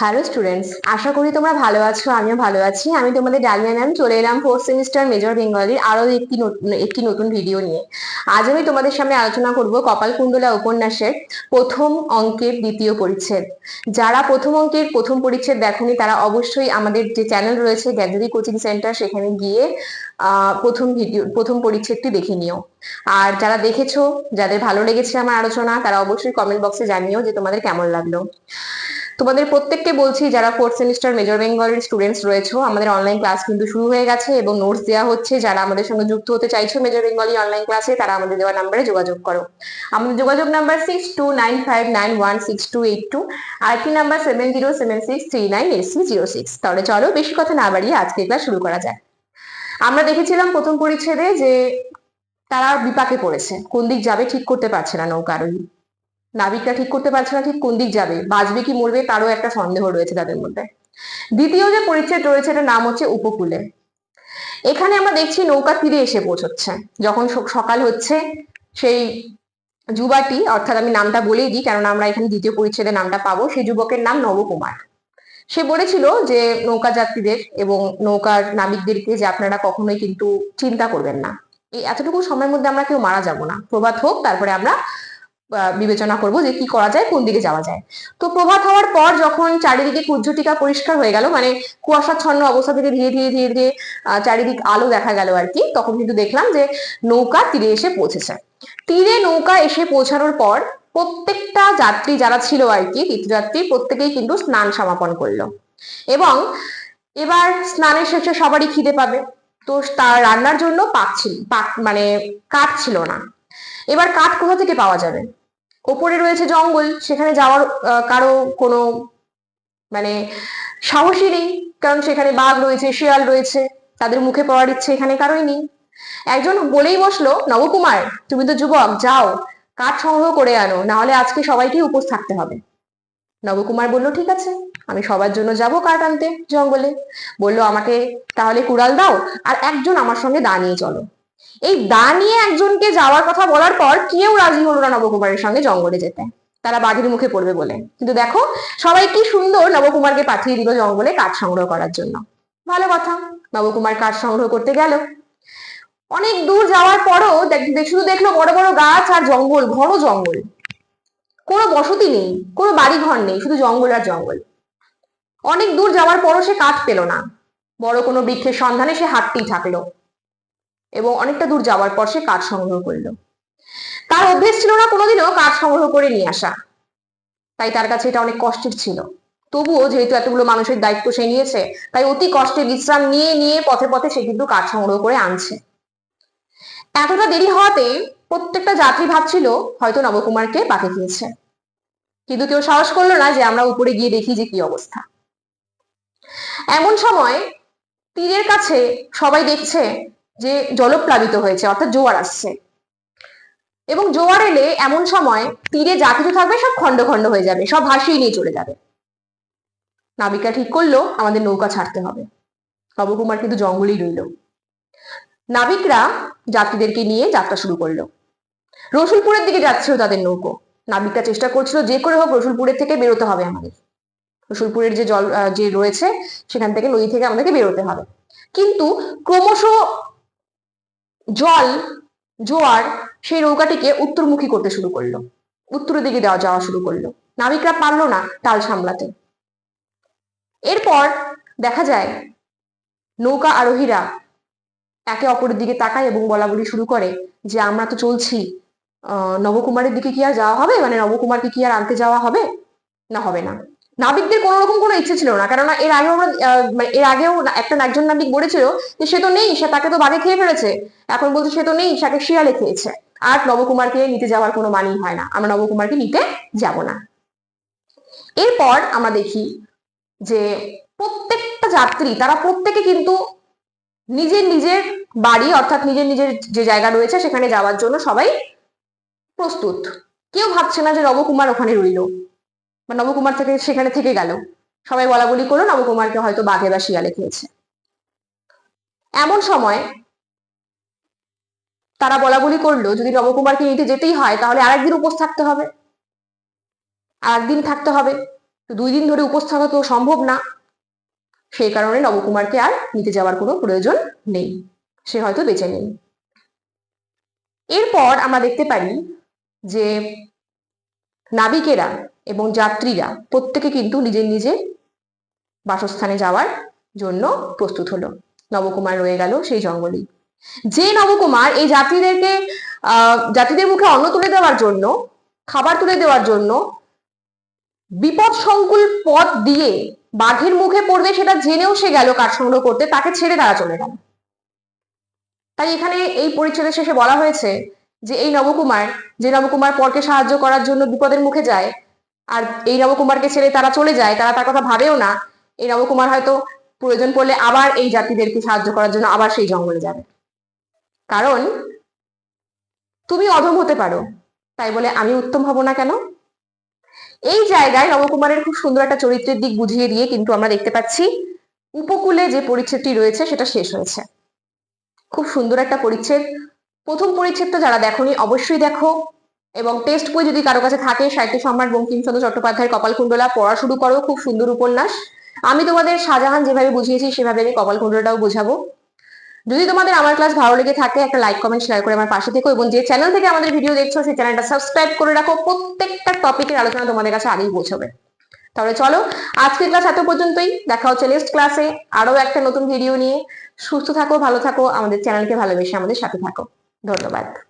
Hello students আশা করি তোমরা ভালো আছো, আমিও ভালো আছি। আমি তোমাদের ডালিয়া ম্যাম চলে এলাম ফোর্থ সেমিস্টার মেজর বেঙ্গলির আরও একটি একটি নতুন ভিডিও নিয়ে। আজ আমি তোমাদের সামনে আলোচনা করব কপালকুণ্ডলা উপন্যাসের প্রথম অঙ্কের দ্বিতীয় পরিচ্ছেদ। যারা প্রথম অঙ্কের প্রথম পরিচ্ছেদ দেখোনি, তারা অবশ্যই আমাদের যে চ্যানেল রয়েছে গ্যালারি কোচিং সেন্টার সেখানে গিয়ে প্রথম ভিডিও প্রথম পরিচ্ছেদটি দেখে নিও। আর যারা দেখেছ, যাদের ভালো লেগেছে আমার আলোচনা, তারা অবশ্যই কমেন্ট বক্সে জানিও যে তোমাদের কেমন লাগল। তোমাদের প্রত্যেককে বলছি, যারা ফোর্থ সেমিস্টার মেজর বেঙ্গলের স্টুডেন্টস রয়েছে, আমাদের অনলাইন ক্লাস কিন্তু শুরু হয়ে গেছে এবং নোটস দেওয়া হচ্ছে। যারা আমাদের সঙ্গে যুক্ত হতে চাইছো মেজর বেঙ্গলি অনলাইন ক্লাসে তারা আমাদের দেওয়া নাম্বারে যোগাযোগ করো। আমাদের যোগাযোগ number six two nine five nine one six two eight two আর একটি number seven zero seven six three nine eight six zero six তাহলে চলো, বেশি কথা না বাড়িয়ে আজকে ক্লাস শুরু করা যায় আমরা দেখেছিলাম প্রথম পরিচ্ছেদে যে তারা বিপাকে পড়েছে, কোন দিক যাবে ঠিক করতে পারছে না নৌকা আরোহী নাবিকরা ঠিক করতে পারছে না, ঠিক কোন দিক যাবে? বাঁচবে কি, মরবে তারও একটা সন্দেহ রয়েছে তাদের মধ্যে। দ্বিতীয় যে পরিচ্ছেদ রয়েছে, এটার নাম হচ্ছে উপকূলে। এখানে আমরা দেখছি নৌকা তীরে এসে পৌঁছচ্ছে। যখন সকাল হচ্ছে, সেই যুবাটি, অর্থাৎ আমি নামটা বলেই দিই, কেননা আমরা এখানে দ্বিতীয় পরিচ্ছেদে নামটা পাবো, সেই যুবকের নাম নবকুমার। সে বলেছিল যে, নৌকা যাত্রীদের এবং নৌকার নাবিকদেরকে যে আপনারা কখনোই কিন্তু চিন্তা করবেন না। এই এতটুকু সময়ের মধ্যে আমরা কেউ মারা যাব না। প্রভাত হোক, তারপরে আমরা বিবেচনা করব যে কি করা যায়, কোন দিকে যাওয়া যায়। তো প্রভাত হওয়ার পর যখন চারিদিকে কুজ্জটিকা পরিষ্কার হয়ে গেল মানে কুয়াশাচ্ছন্ন অবস্থা থেকে ধীরে ধীরে ধীরে ধীরে চারিদিক আলো দেখা গেল আর কি, তখন কিন্তু দেখলাম যে নৌকা তীরে এসে পৌঁছেছে। তীরে নৌকা এসে পৌঁছানোর পর প্রত্যেকটা যাত্রী যারা ছিল আর কি, তীর্থযাত্রী, প্রত্যেকেই কিন্তু স্নান সমাপন করল। এবং এবার স্নানের শেষে সবারই খিদে পাবে। তো তার রান্নার জন্য পাক ছিল, পাক মানে কাঠ ছিল না। এবার কাঠ কোথা থেকে পাওয়া যাবে? ওপরে রয়েছে জঙ্গল, সেখানে যাওয়ার কারও কোনো মানে সাহসই নেই, কারণ সেখানে বাঘ রয়েছে, শিয়াল রয়েছে, তাদের মুখে পড়ার ইচ্ছে এখানে কারোই নেই। একজন বলেই বসল, নবকুমার, তুমি তো যুবক, যাও, কাঠ সংগ্রহ করে আনো না হলে আজকে সবাইকেই উপোস থাকতে হবে। নবকুমার বলল, ঠিক আছে, আমি সবার জন্য যাব কাঠ আনতে জঙ্গলে। বলল, আমাকে তাহলে কুড়াল দাও, আর একজন আমার সঙ্গে দা নিয়ে চলো। এই দা নিয়ে একজনকে যাওয়ার কথা বলার পর কেউ রাজি হলো না নবকুমারের সঙ্গে জঙ্গলে যেতে। তারা বাঘের মুখে পড়বে বলে। কিন্তু দেখো, সবাই কি সুন্দর নবকুমারকে পাঠিয়ে দিল জঙ্গলে কাঠ সংগ্রহ করার জন্য। ভালো কথা, নবকুমার কাঠ সংগ্রহ করতে গেল। অনেক দূর যাওয়ার পরও শুধু দেখল বড় বড় গাছ আর জঙ্গল, ঘন জঙ্গল। কোনো বসতি নেই, কোনো বাড়ি ঘর নেই, শুধু জঙ্গল আর জঙ্গল। অনেক দূর যাওয়ার পরও সে কাঠ পেল না। বড় কোনো বৃক্ষের সন্ধানে সে হাঁটতেই থাকল এবং অনেকটা দূর যাওয়ার পর সে কাঠ সংগ্রহ করল। তার অভ্যেস ছিল না কোনোদিনও কাঠ সংগ্রহ করে নিয়ে আসা। তাই তার কাছে এটা অনেক কষ্টের ছিল। তবুও যেহেতু এতগুলো মানুষের দায়িত্ব সে নিয়েছে, তাই অতি কষ্টে বিশ্রাম নিয়ে নিয়ে পথে পথে সে কিন্তু কাঠ সংগ্রহ করে আনছে। এতটা দেরি হওয়াতে প্রত্যেকটা যাত্রী ভাবছিল, হয়তো নবকুমারকে বাকি দিয়েছে। কিন্তু কেউ সাহস করল না যে আমরা উপরে গিয়ে দেখি যে কি অবস্থা। এমন সময় তীরের কাছে সবাই দেখছে যে জলপ্লাবিত হয়েছে, অর্থাৎ জোয়ার আসছে। এবং জোয়ার এলে এমন সময় তীরে যা কিছু থাকবে সব খন্ড খন্ড হয়ে যাবে, সব ভাসিয়ে নিয়ে চলে যাবে। নাবিকা ঠিক করল, আমাদের নৌকা ছাড়তে হবে। নবকুমার কিন্তু জঙ্গলেই রইল। নাবিকরা যাত্রীদেরকে নিয়ে যাত্রা শুরু করল। রসুলপুরের দিকে যাচ্ছিল তাদের নৌকো। নাবিকরা চেষ্টা করছিল যে করে হোক রসুলপুরের থেকে বেরোতে হবে আমাদের। রসুলপুরের যে জল যে রয়েছে, সেখান থেকে নদী থেকে আমাদেরকে বেরোতে হবে। কিন্তু ক্রমশ জল, জোয়ার সেই নৌকাটিকে উত্তরমুখী করতে শুরু করল। উত্তরের দিকে দেওয়া যাওয়া শুরু করল। নাবিকরা পারল না তাল সামলাতে। এরপর দেখা যায়, নৌকা আরোহীরা একে অপরের দিকে তাকায় এবং বলা বলি শুরু করে যে, আমরা তো চলছি। নবকুমারের দিকে কি আর যাওয়া হবে? মানে নবকুমারকে কি আর আনতে যাওয়া হবে? না হবে না। নাবিকদের কোনো রকম কোনো ইচ্ছে ছিল না। কেননা এর আগেও আমরা মানে এর আগেও একটা একজন নাবিক বলেছিল যে সে তো নেই, সে তাকে তো বাঘে খেয়ে ফেলেছে। এখন বলছে সে তো নেই তাকে শিয়ালে খেয়েছে। আর নবকুমারকে নিতে যাওয়ার কোনো মানেই হয় না। আমরা নবকুমারকে নিতে যাব না। এরপর আমরা দেখি যে প্রত্যেকটা যাত্রী, তারা প্রত্যেকে কিন্তু নিজের নিজের বাড়ি, অর্থাৎ নিজের নিজের যে জায়গা রয়েছে, সেখানে যাওয়ার জন্য সবাই প্রস্তুত। কেউ ভাবছে না যে নবকুমার ওখানে রইল। বা নবকুমার থেকে সেখানে থেকে গেল। সবাই বলা বলি করল, নবকুমারকে হয়তো বাঘে বা শিয়ালে খেয়েছে। এমন সময় তারা বলা বলি করল, যদি নবকুমারকে নিতে যেতেই হয়, তাহলে আরেকদিন উপোস থাকতে হবে। আরেকদিন থাকতে হবে। দুই দিন ধরে উপোস থাকা তো সম্ভব না। সেই কারণে নবকুমারকে আর নিতে যাওয়ার কোনো প্রয়োজন নেই। সে হয়তো বেঁচে নেই। এরপর আমরা দেখতে পারি যে নাবিকেরা এবং যাত্রীরা প্রত্যেকে কিন্তু নিজের নিজের বাসস্থানে যাওয়ার জন্য প্রস্তুত হলো। নবকুমার রয়ে গেল সেই জঙ্গলেই। যে নবকুমার এই যাত্রীদেরকে যাত্রীদের মুখে অন্ন তুলে দেওয়ার জন্য, খাবার তুলে দেওয়ার জন্য বিপদ সংকুল পথ দিয়ে বাঘের মুখে পড়বে সেটা জেনেও সে গেল কাঠ সংগ্রহ করতে, তাকে ছেড়ে তারা চলে গেল। তাই এখানে এই পরিচ্ছেদের শেষে বলা হয়েছে যে, এই নবকুমার, যে নবকুমার পরকে সাহায্য করার জন্য বিপদের মুখে যায় আর এই নবকুমারকে ছেড়ে তারা চলে যায়, তারা তার কথা ভাবেও না। এই নবকুমার হয়তো প্রয়োজন পড়লে আবার এই জাতিদেরকে সাহায্য করার জন্য আবার সেই জঙ্গলে যাবে। কারণ তুমি অধম হতে পারো, তাই বলে আমি উত্তম হব না কেন? এই জায়গায় নবকুমারের খুব সুন্দর একটা চরিত্রের দিক বুঝিয়ে দিয়ে কিন্তু আমরা দেখতে পাচ্ছি, উপকূলে যে পরিচ্ছেদটি রয়েছে সেটা শেষ হয়েছে। খুব সুন্দর একটা পরিচ্ছেদ। প্রথম পরিচ্ছেদটা যারা দেখোনি, অবশ্যই দেখো। এবং টেস্ট বই যদি কারও কাছে থাকে, সাহিত্য সম্রাট বঙ্কিমচন্দ্র চট্টোপাধ্যায়ের কপালকুণ্ডলা পড়া শুরু করো, খুব সুন্দর উপন্যাস। আমি তোমাদের শাহজাহান যেভাবে বুঝিয়েছি, সেভাবে আমি কপালকুণ্ডলাটাও বোঝাবো। যদি তোমাদের আমার ক্লাস ভালো লেগে থাকে, একটা লাইক কমেন্ট শেয়ার করে আমার পাশে থেকো এবং যে চ্যানেল থেকে আমাদের ভিডিও দেখছ, সেই চ্যানেলটা সাবস্ক্রাইব করে রাখো। প্রত্যেকটা টপিকের আলোচনা তোমাদের কাছে আগেই পৌঁছবে। তাহলে চলো, আজকের ক্লাস এত পর্যন্তই। দেখা হচ্ছে নেক্সট ক্লাসে আরও একটা নতুন ভিডিও নিয়ে। সুস্থ থাকো, ভালো থাকো। আমাদের চ্যানেলকে ভালোবেসে আমাদের সাথে থাকো। ধন্যবাদ।